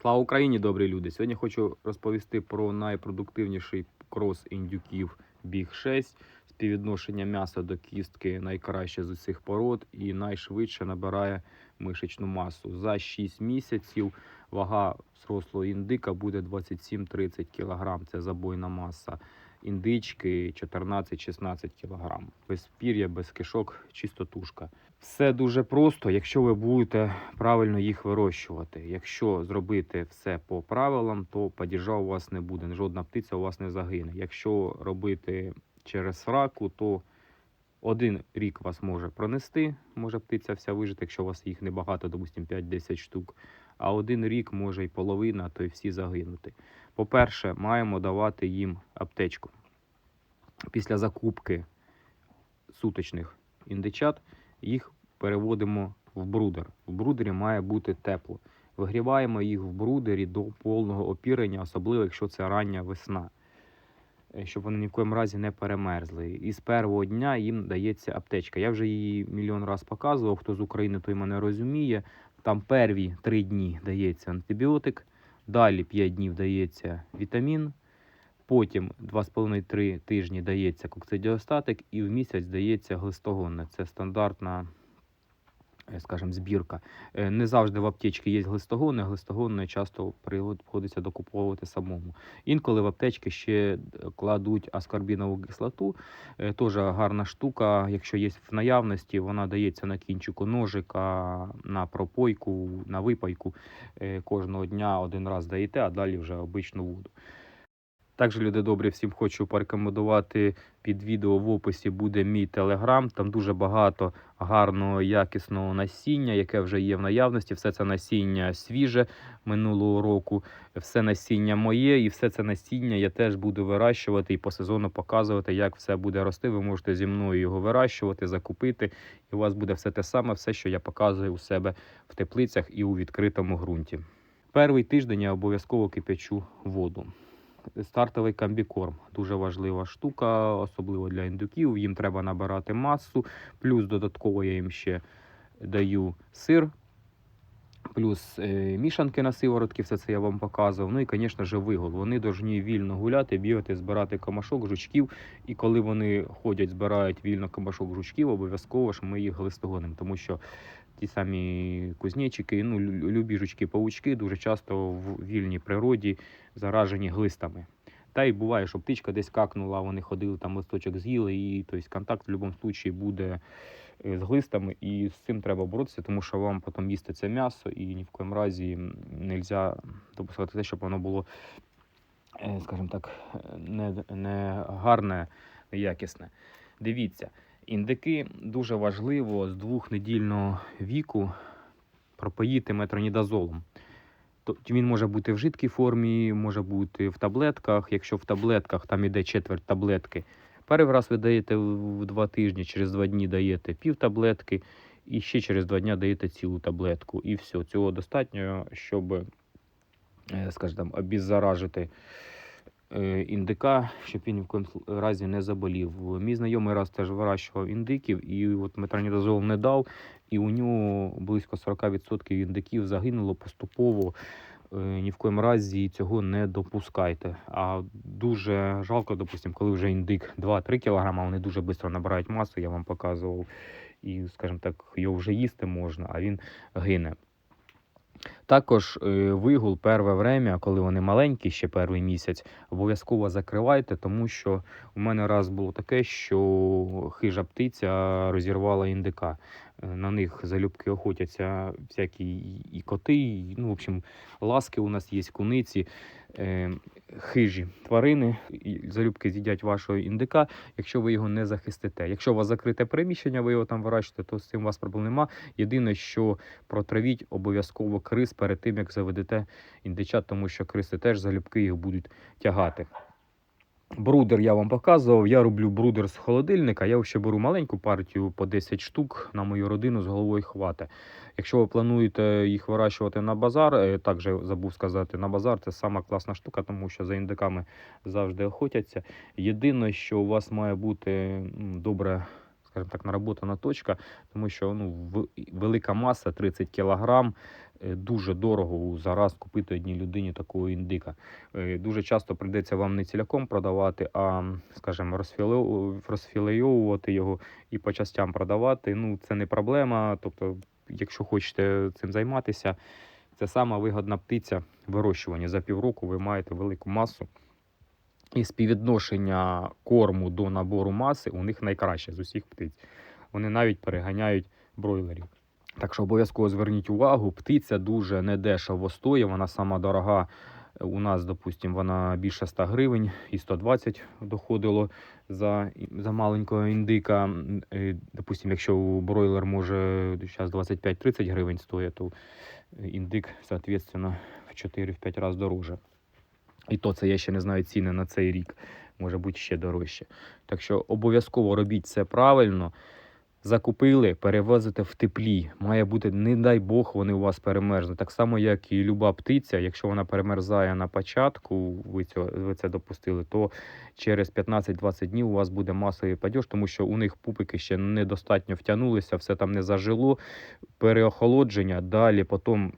Слава Україні, добрі люди! Сьогодні хочу розповісти про найпродуктивніший крос індюків Біг 6. Співвідношення м'яса до кістки найкраще з усіх пород і найшвидше набирає мишечну масу. За 6 місяців вага зрослого індика буде 27-30 кг. Це забойна маса. Індички 14-16 кг. Без пір'я, без кишок, чисто тушка. Все дуже просто, якщо ви будете правильно їх вирощувати. Якщо зробити все по правилам, то падіжа у вас не буде. Жодна птиця у вас не загине. Якщо робити через сраку, то один рік вас може пронести, може птиця вся вижити, якщо у вас їх небагато, допустимо 5-10 штук. А один рік може і половина, то й всі загинути. По-перше, маємо давати їм аптечку. Після закупки суточних індичат їх переводимо в брудер. В брудері має бути тепло. Вигріваємо їх в брудері до повного опірення, особливо якщо це рання весна, е, щоб вони ні в коєму разі не перемерзли. І з першого дня їм дається аптечка. Я вже її мільйон раз показував. Хто з України, той мене розуміє. Там перві три дні дається антибіотик, далі 5 днів дається вітамін. Потім 2,5-3 тижні дається кокцидіостатик і в місяць дається глистогонне. Це стандартна, скажімо, збірка. Е, Не завжди в аптечці є глистогонне, глистогонне часто приходиться докуповувати самому. Інколи в аптечки ще кладуть аскорбінову кислоту. Е, Теж гарна штука. Якщо є в наявності, вона дається на кінчику ножика, на пропойку, на випайку. Е, Кожного дня один раз даєте, а далі вже обичну воду. Також, люди добрі, всім хочу порекомендувати під відео в описі буде мій телеграм. Там дуже багато гарного якісного насіння, яке вже є в наявності. Все це насіння свіже минулого року, все насіння моє, і все це насіння я теж буду вирощувати і по сезону показувати, як все буде рости. Ви можете зі мною його вирощувати, закупити, і у вас буде все те саме, все, що я показую у себе в теплицях і у відкритому ґрунті. Перший тиждень я обов'язково кипячу воду стартовий комбікорм. Дуже важлива штука, особливо для індуків. Їм треба набирати масу. Плюс додатково я їм ще даю сир. Плюс е, мішанки на сиворотки, все це я вам показував. Ну і, звісно ж, вигул. Вони повинні вільно гуляти, бігати, збирати камашок, жучків. І коли вони ходять, збирають вільно камашок жучків, обов'язково ж ми їх глистогонимо, тому що ті самі кузнечики, ну, любі жучки-павучки дуже часто в вільній природі заражені глистами. Та й буває, що птичка десь какнула, вони ходили там листочок з'їли, і тобто, контакт в будь-якому випадку буде з глистами, і з цим треба боротися, тому що вам потім їсти це м'ясо, і ні в коєму разі не можна допускати те, щоб воно було, е, скажімо так, не, не гарне, не якісне. Дивіться, індики дуже важливо з двохнедільного віку пропоїти метронідазолом. Тобто він може бути в жидкій формі, може бути в таблетках. Якщо в таблетках там іде четверть таблетки, перший раз ви даєте в два тижні, через два дні даєте пів таблетки, і ще через два дні даєте цілу таблетку. І все, цього достатньо, щоб, е, скажімо, там, обеззаражити е, індика, щоб він в коєму разі не заболів. Мій знайомий раз теж вирощував індиків, і от метронідазол не дав, і у нього близько 40% індиків загинуло поступово. Е, Ні в коєму разі цього не допускайте. А дуже жалко, допустимо, коли вже індик 2-3 кг, вони дуже швидко набирають масу, я вам показував. І, скажімо так, його вже їсти можна, а він гине. Також е, вигул перше время, коли вони маленькі, ще перший місяць, обов'язково закривайте, тому що у мене раз було таке, що хижа птиця розірвала індика. На них залюбки охотяться всякі і коти, і, ну, в общем, ласки у нас є, куниці, е, хижі тварини, і залюбки з'їдять вашого індика, якщо ви його не захистите. Якщо у вас закрите приміщення, ви його там вирощуєте, то з цим у вас проблем нема. Єдине, що протравіть обов'язково крис перед тим, як заведете індичат, тому що криси теж залюбки їх будуть тягати. Брудер я вам показував. Я роблю брудер з холодильника. Я ще беру маленьку партію по 10 штук на мою родину з головою хвата. Якщо ви плануєте їх вирощувати на базар, е, також забув сказати, на базар це сама класна штука, тому що за індиками завжди охотяться. Єдине, що у вас має бути добре скажімо так, наработана точка, тому що ну, велика маса 30 кг. Дуже дорого зараз купити одній людині такого індика. Е, Дуже часто прийдеться вам не ціляком продавати, а, скажімо, розфілейовувати його і по частям продавати. Ну, це не проблема. Тобто, якщо хочете цим займатися, це сама вигодна птиця вирощування. За півроку ви маєте велику масу. І співвідношення корму до набору маси у них найкраще з усіх птиць. Вони навіть переганяють бройлерів. Так що обов'язково зверніть увагу, птиця дуже недешево стоїть, вона сама дорога. У нас, допустимо, вона більше 100 гривень і 120 доходило за, за маленького індика. Допустимо, якщо бройлер може зараз 25-30 гривень стоїть, то індик, соответственно, в 4-5 разів дороже. І то це я ще не знаю ціни на цей рік, може бути ще дорожче. Так що обов'язково робіть це правильно. Закупили, перевозите в теплі. Має бути, не дай Бог, вони у вас перемерзнуть. Так само, як і люба птиця, якщо вона перемерзає на початку, ви, цього, ви це допустили, то через 15-20 днів у вас буде масовий падеж, тому що у них пупики ще недостатньо втягнулися, все там не зажило. Переохолодження, далі потім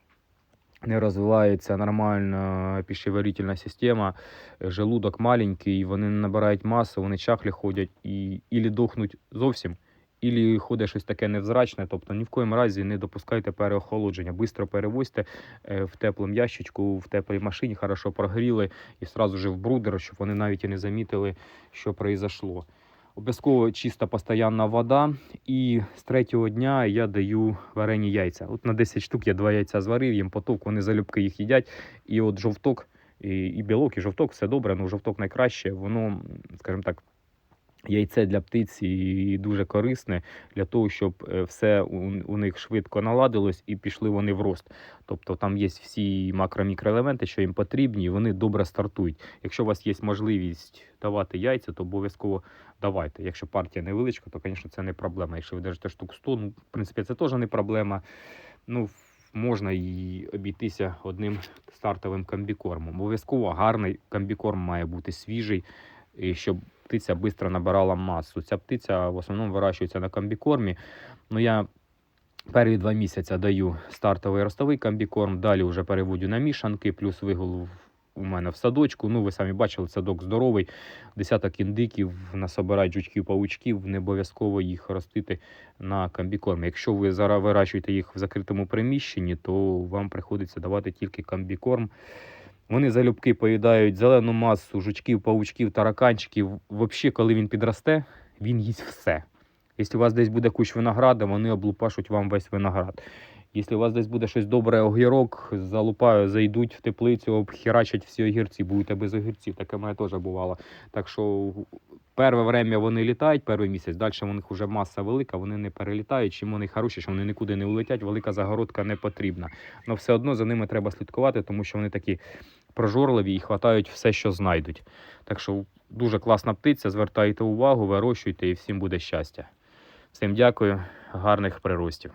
не розвивається нормальна пищеварительна система, е, желудок маленький, вони не набирають масу, вони чахлі ходять і ілі дохнуть зовсім, ілі ходить щось таке невзрачне. Тобто ні в коєму разі не допускайте переохолодження. Бистро перевозьте е, в теплому ящичку, в теплій машині, хорошо прогріли і одразу ж в брудер, щоб вони навіть і не замітили, що произошло. Обов'язково чиста постоянна вода. І з третього дня я даю варені яйця. От на 10 штук я два яйця зварив, їм поток, вони залюбки їх їдять. І от жовток, і, і білок, і жовток, все добре, ну жовток найкраще. Воно, скажімо так, яйце для птиці дуже корисне для того, щоб е, все у, них швидко наладилось і пішли вони в рост. Тобто там є всі макро-мікроелементи, що їм потрібні, і вони добре стартують. Якщо у вас є можливість давати яйця, то обов'язково давайте. Якщо партія невеличка, то, звісно, це не проблема. Якщо ви держите штук 100, ну, в принципі, це теж не проблема. Ну, можна і обійтися одним стартовим комбікормом. Обов'язково гарний комбікорм має бути свіжий, щоб птиця швидко набирала масу. Ця птиця в основному вирощується на комбікормі. Ну, я Перві два місяці даю стартовий ростовий комбікорм, далі вже переводю на мішанки, плюс вигул у мене в садочку. Ну, ви самі бачили, садок здоровий, десяток індиків, насобирають жучків, паучків, не обов'язково їх ростити на комбікормі. Якщо ви зараз вирощуєте їх в закритому приміщенні, то вам приходиться давати тільки комбікорм. Вони залюбки поїдають зелену масу, жучків, паучків, тараканчиків. Взагалі, коли він підросте, він їсть все. Якщо у вас десь буде кущ винограда, вони облупашуть вам весь виноград. Якщо у вас десь буде щось добре, огірок, залупаю, зайдуть в теплицю, обхерачать всі огірці, будете без огірців. Таке моє теж бувало. Так що перше время вони літають, перший місяць, далі у них вже маса велика, вони не перелітають. Чим вони хороші, що вони нікуди не улетять, велика загородка не потрібна. Але все одно за ними треба слідкувати, тому що вони такі прожорливі і хватають все, що знайдуть. Так що дуже класна птиця, звертайте увагу, вирощуйте і всім буде щастя. Всім дякую, гарних приростів.